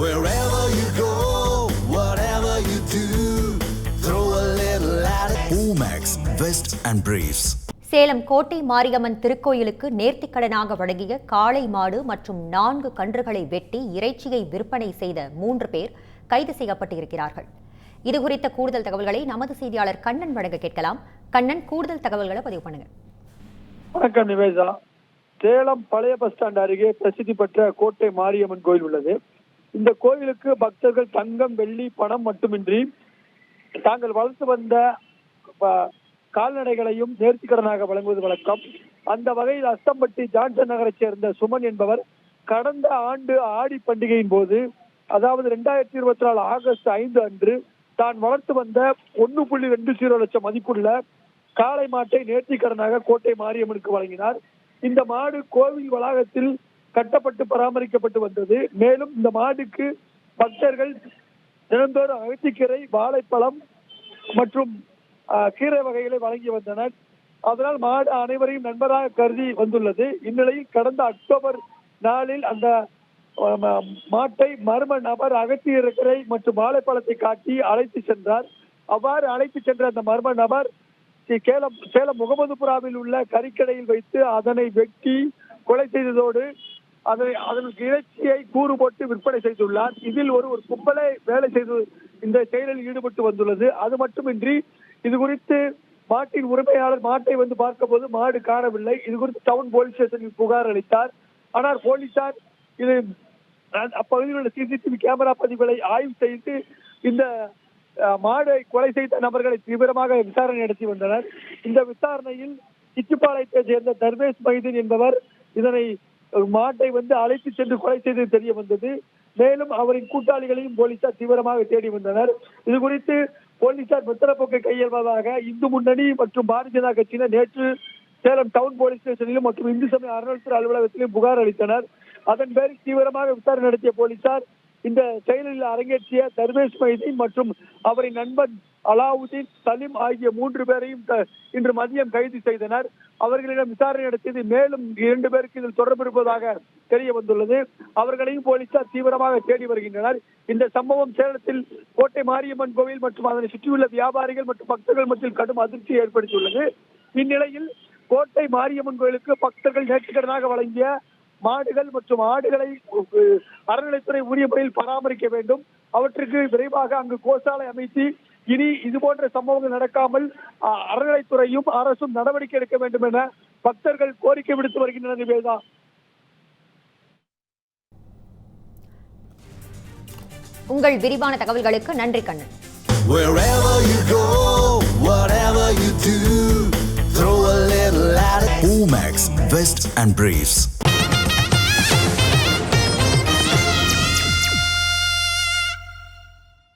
Wherever you go, whatever you do, throw a little at it. Omax, Vest and Briefs. Salem கோட்டை மாரியம்மன் திருக்கோயிலுக்கு நேர்த்திக்கடனாக வழங்கிய காளை மாடு மற்றும் நான்கு கன்றுகளை வெட்டி இறைச்சியை விற்பனை செய்த மூன்று பேர் கைது செய்யப்பட்டு இருக்கிறார்கள் இது குறித்த கூடுதல் தகவல்களை நமது செய்தியாளர் கண்ணன் வழங்க கேட்கலாம். கண்ணன் கூடுதல் தகவல்களை பதிவு பண்ணுங்க. வணக்கம் நிவேதா. சேலம் பழைய பஸ் ஸ்டாண்ட் அருகே பிரசித்தி பெற்ற கோட்டை மாரியம்மன் கோயில் உள்ளது. இந்த கோயிலுக்கு பக்தர்கள் தங்கம் வெள்ளி பணம் மட்டுமின்றி தாங்கள் வளர்த்து வந்த கால்நடைகளையும் நேர்த்திக்கடனாக வழங்குவது வழக்கம். அந்த வகையில் அஸ்தம்பட்டி ஜான்சன் நகரைச் சேர்ந்த சுமன் என்பவர் கடந்த ஆண்டு ஆடி பண்டிகையின் போது அதாவது ரெண்டாயிரத்தி இருபத்தி நாலு ஆகஸ்ட் ஐந்து அன்று தான் வளர்த்து வந்த ஒன்னு புள்ளி ரெண்டு ஜீரோ லட்சம் மதிப்புள்ள காளை மாட்டை நேர்த்திக்கடனாக கோட்டை மாரியம்மனுக்கு வழங்கினார். இந்த மாடு கோவில் வளாகத்தில் கட்டப்பட்டு பராமரிக்கப்பட்டு வந்தது. மேலும் இந்த மாடுக்கு பக்தர்கள் தினந்தோறும் அகத்திக்கீரை வாழைப்பழம் மற்றும் கீரை வகைகளை வழங்கி வந்தனர். அதனால் மாடு அனைவரையும் நண்பராக கருதி வந்துள்ளது. இந்நிலையில் கடந்த அக்டோபர் நாளில் அந்த ம- மாட்டை மர்ம நபர் அகத்தியரை மற்றும் வாழைப்பழத்தை காட்டி அழைத்து சென்றார். அவ்வாறு அழைத்து சென்ற அந்த மர்ம நபர் ஸ்ரீ சேலம் சேலம் முகமதுபுராவில் உள்ள கறிக்கடையில் வைத்து அதனை வெட்டி கொலை செய்ததோடு அதை அதற்கு இறைச்சியை கூறு போட்டு விற்பனை செய்துள்ளார். இதில் ஒரு ஒரு கும்பலை வேலை செய்து இந்த செயலில் ஈடுபட்டு வந்துள்ளது. அது மட்டுமின்றி இது குறித்து மாட்டின் உரிமையாளர் மாட்டை வந்து பார்த்தபோது மாடு காணவில்லை. இது குறித்து டவுன் போலீஸ் ஸ்டேஷனில் புகார் அளித்தார். ஆனால் போலீசார் இது அப்பகுதியில் உள்ள சிசிடிவி கேமரா பதிவுகளை ஆய்வு செய்து இந்த மாடை கொலை செய்த நபர்களை தீவிரமாக விசாரணை நடத்தி வந்தனர். இந்த விசாரணையில் சிச்சுப்பாளையத்தை சேர்ந்த தர்வேஷ் மைதீன் என்பவர் இதனை மாட்டை வந்து அழைத்து சென்று கொலை செய்தது தெரிய வந்தது. மேலும் அவரின் கூட்டாளிகளையும் போலீசார் தீவிரமாக தேடி வந்தனர். இது குறித்து போலீசார் முத்திரப்போக்கை கையெழுவதாக இந்து முன்னணி மற்றும் பாரதிய ஜனதா கட்சியினர் நேற்று சேலம் டவுன் போலீஸ் ஸ்டேஷனிலும் மற்றும் இந்து சமய அறநிலையத்துறை அலுவலகத்திலும் புகார் அளித்தனர். அதன் பேரில் தீவிரமாக விசாரணை நடத்திய போலீசார் இந்த செயலில் அரங்கேற்றிய தர்வேஷ் மைதீன் மற்றும் அவரின் நண்பன் அலாவுதீன் சலீம் ஆகிய மூன்று பேரையும் த- இன்று மதியம் கைது செய்தனர். அவர்களிடம் விசாரணை நடத்தியது மேலும் இரண்டு பேருக்கு இதில் தொடர்பு இருப்பதாக தெரிய வந்துள்ளது. அவர்களையும் போலீசார் தீவிரமாக தேடி வருகின்றனர். இந்த சம்பவம் சேலத்தில் கோட்டை மாரியம்மன் கோவில் மற்றும் அதனை சுற்றியுள்ள வியாபாரிகள் மற்றும் பக்தர்கள் மத்தியில் கடும் அதிர்ச்சியை ஏற்படுத்தியுள்ளது. இந்நிலையில் கோட்டை மாரியம்மன் கோயிலுக்கு பக்தர்கள் நேற்றுக்கடனாக வழங்கிய மாடுகள் மற்றும் ஆடுகளை அறநிலைத்துறை உரிய முறையில் பராமரிக்க வேண்டும். அவற்றுக்கு விரைவாக அங்கு கோசாலை அமைத்து இனி இது போன்ற சம்பவங்கள் நடக்காமல் அறநிலைத்துறையும் அரசும் நடவடிக்கை எடுக்க வேண்டும் என பக்தர்கள் கோரிக்கை விடுத்து வருகின்றனர் நிவேதா உங்கள் விரிவான தகவல்களுக்கு நன்றி Kannan Wherever you go, whatever you do, throw a little at it. Omax, Vest and Briefs.